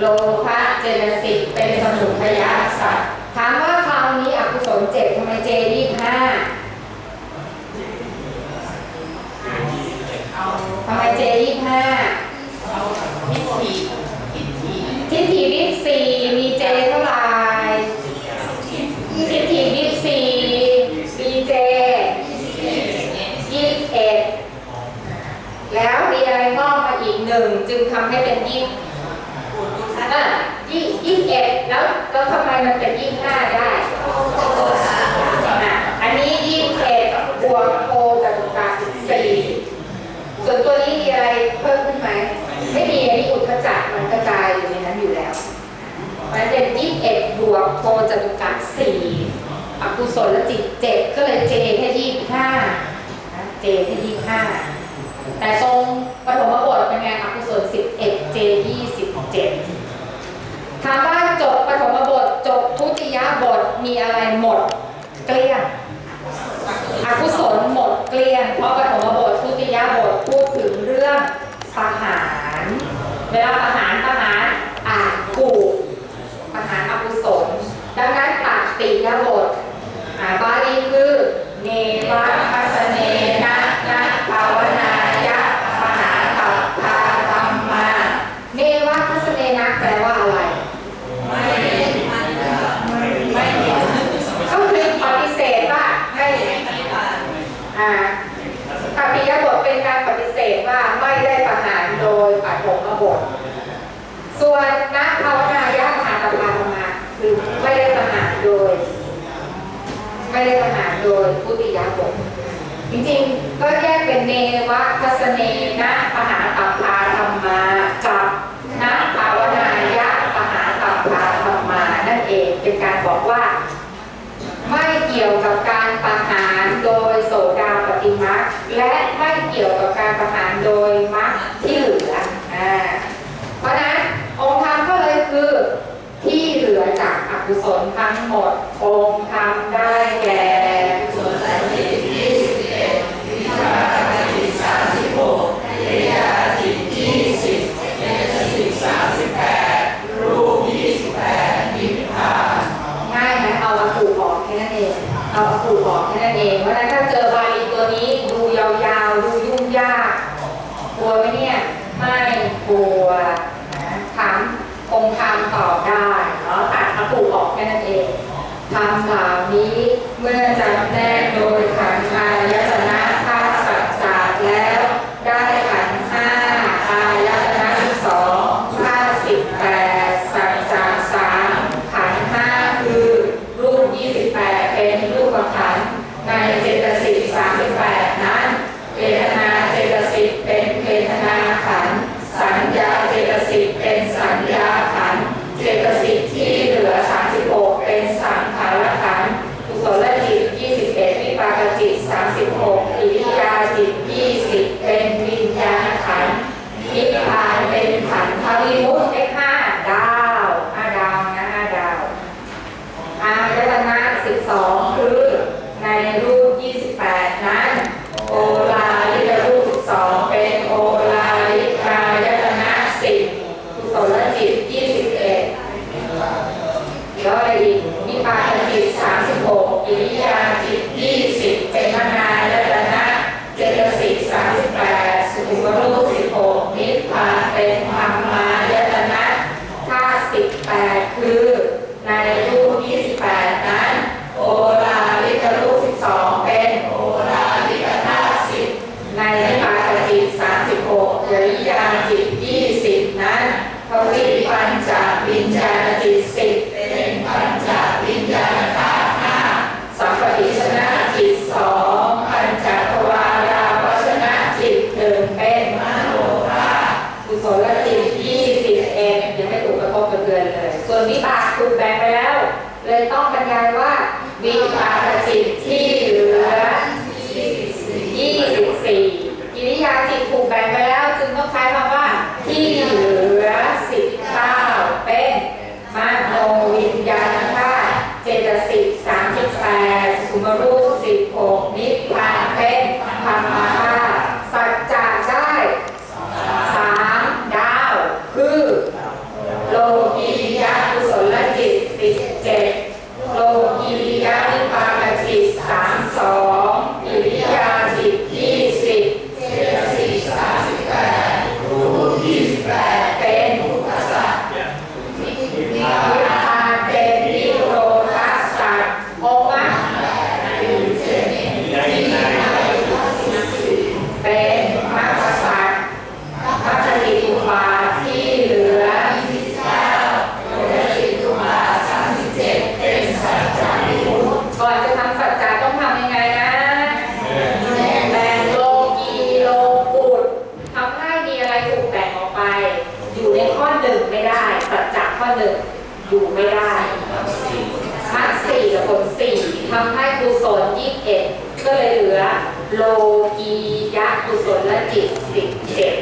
โลภะเจตสิกเป็นสมุทัยสัตว์ถามว่าคราวนี้อกุศลเจ็ดทำไมเจยี่ห้าทำไมเจยี่ห้าทิฏฐิวิปสี่มีเจเท่าไหร่ทิฏฐิวิปสี่มีเจยี่สิบเอ็ดแล้วมีอะไรงอกมาอีกหนึ่งจึงทำให้เป็นยี่อะยี่ยี่สิบเอ็ดแล้วแล้วทำไมมันเป็นยี่สิบห้าได้อันนี้ยี่สิบเอ็ดบวกโอจตุกะสี่ส่วนตัวนี้มีอะไรเพิ่มขึ้นไหม ไม่มีอันนี้อุทธจักรมันกระจายอยู่ในนั้นอยู่แล้วมันเป็นยี่สิบเอ็ดบวกโอจตุกะสี่อกุศลจิตเจ็ดก็เลยเจแค่ยี่สิบห้าเจแค่ยี่สิบห้าแต่ตรงปฐมบทเป็นไงอกุศล11 J 27ถามว่าจบปฐมบทจบทุติยบทมี อะไรหมดเกลี้ยงอกุศลหมดเกลี้ยง เพราะปฐมบททุติยบทพูดถึงเรื่องประหารเวลาประหารประหารอากูประหารอกุศล ดังนั้นตัดติยบทอ่าบาลีคือเนวะคัสเนนะนะภาวนายะมหาตัปพาธรรมา เนวะคัสเนนะแปลว่าอะไร ก็คือปฏิเสธว่าไม่อ่าปฏิยบทเป็นการปฏิเสธว่าไม่ได้ประหารโดยปฐมบท ส่วนนักภาวนายะมหาตปาธรรมาคือไม่ได้ประหารโดย ไม่ได้ประหารโดยพุติยบท จริงๆ ก็แยกเป็นเนวะทัสเนนะปหาตัปพาธรรมากับนะภาวนายะปหาตัปพาธรรมานั่นเองเป็นการบอกว่า ไม่เกี่ยวกับการประหารโดยโสดาปฏิมักและไม่เกี่ยวกับการประหารโดยมักที่เหลืออ่าเพราะนั้นองค์ธรรมก็เลยคือที่เหลือจากอกุศลทั้งหมดองค์ธรรมได้แก กียะกุศลจิตสิบเจ็ด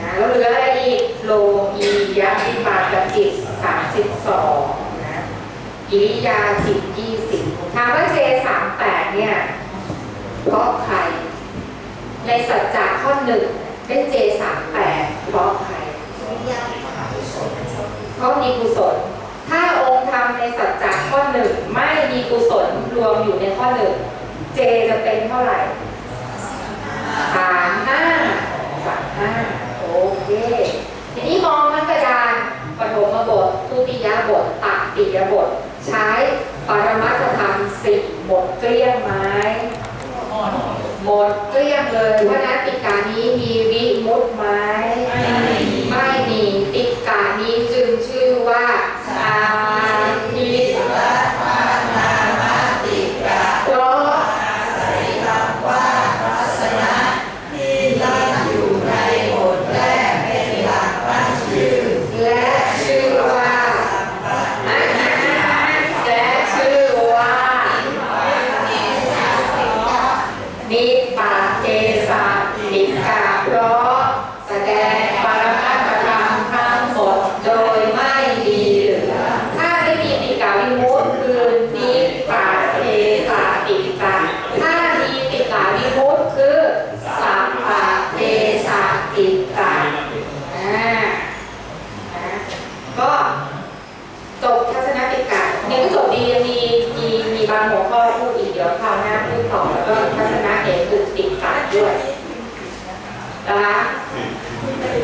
นะแล้วเหลืออะไรอีกโลกียะวิปากจิตสามสิบสองนะกิริยาจิตยี่สิบถามว่าเจสามแปดเนี่ยเพราะใคร ในสัจจะข้อหนึ่งเป็นเจสามแปดเพราะใครเพราะมีกุศลถ้าองค์ธรรมในสัจจะข้อหนึ่งไม่มีกุศลรวมอยู่ในข้อหนึ่งเจจะเป็นเท่าไหร่ สามห้าสามห้าโอเคทีนี้มองมันกระดานปฐมบททุติยบทตติยบท ใช้ปรมัตธรรมสิบหมดเกลี้ยงไหมหมดเกลี้ยงเลยเพราะนั้นปิการนี้มีวิมุตไหม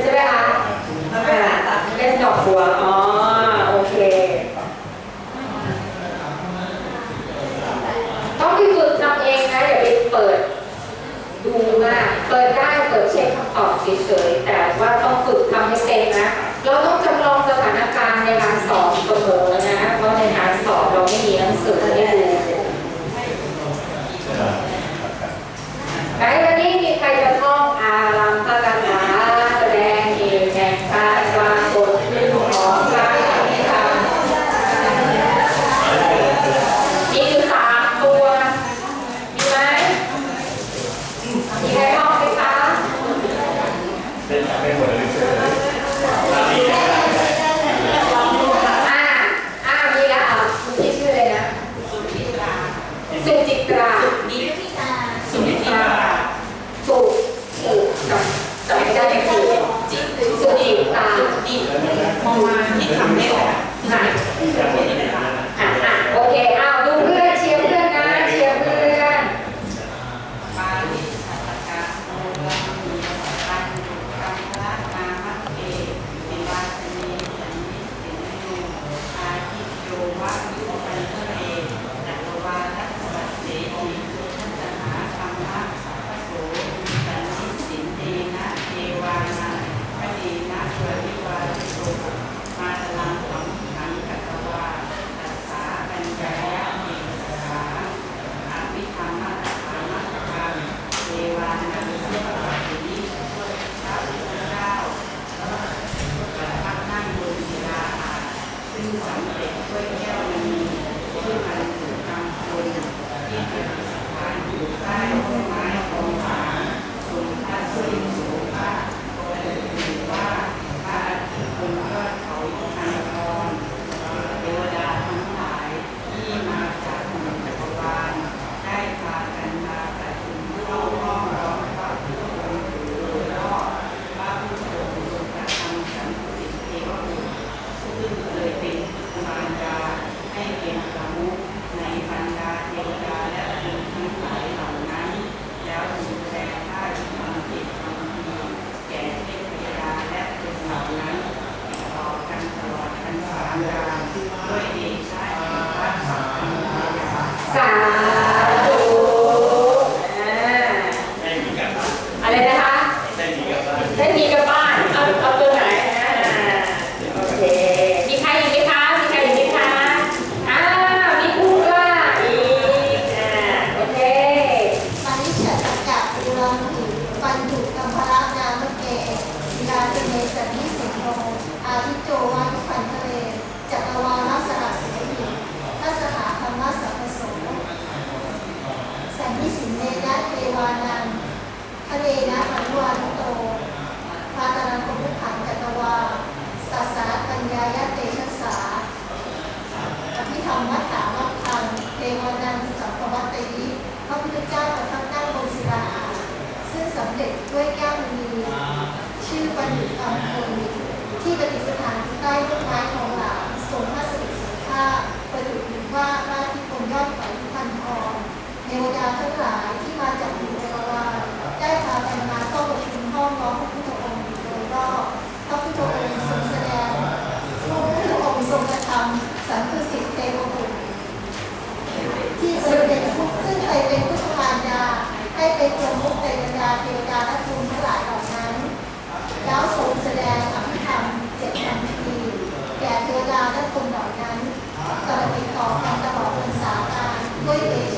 ใช่ไหมคะมันเป็นอตัดเล่ได้ดอกบัวอ๋อโอเค ต้องไปฝึกทำเองนะอย่าไปเปิด ดูมากเปิดได้เปิดเช็คคำตอบเฉยๆแต่ว่าต้องฝึกทำให้เป็นนะเราต้องจำลองสถานการณ์ในการสอบเสมอนะเพราะในการสอบเราไม่มีหนังสือให้ดูไหนวันนี้มีใครจะท้อ เด็จด้วยแก้วมีชื่อบัณฑิคอัมพลที่ปฏิสถานใต้ต้นไม้ของหลางทรงพระสิริสุภาพประดุจว่าราที่คงยอดไปที่พันทองเทวดาทั้งหลายที่มาจากหมู่เอวาได้พากันมาเข้าประชุมห้องล้อมพระพุทธองค์โดยรอบพระพุทธองค์ทรงแสดงพระพุทธองค์ทรงกระทำสังคือสิทธิเตวบุตที่เป็นผู้ซึ่งใคยเป็นผู้ชานาญาให้เป็นประมุขาเทวดาและภูมิทั้งหลายเหล่านั้น แล้วทรงแสดงอภิธรรมเจ็ดพันปีแก่เทวดาและคนเหล่านั้นตลอดต่อกันตลอดพรรษาการด้วยเอช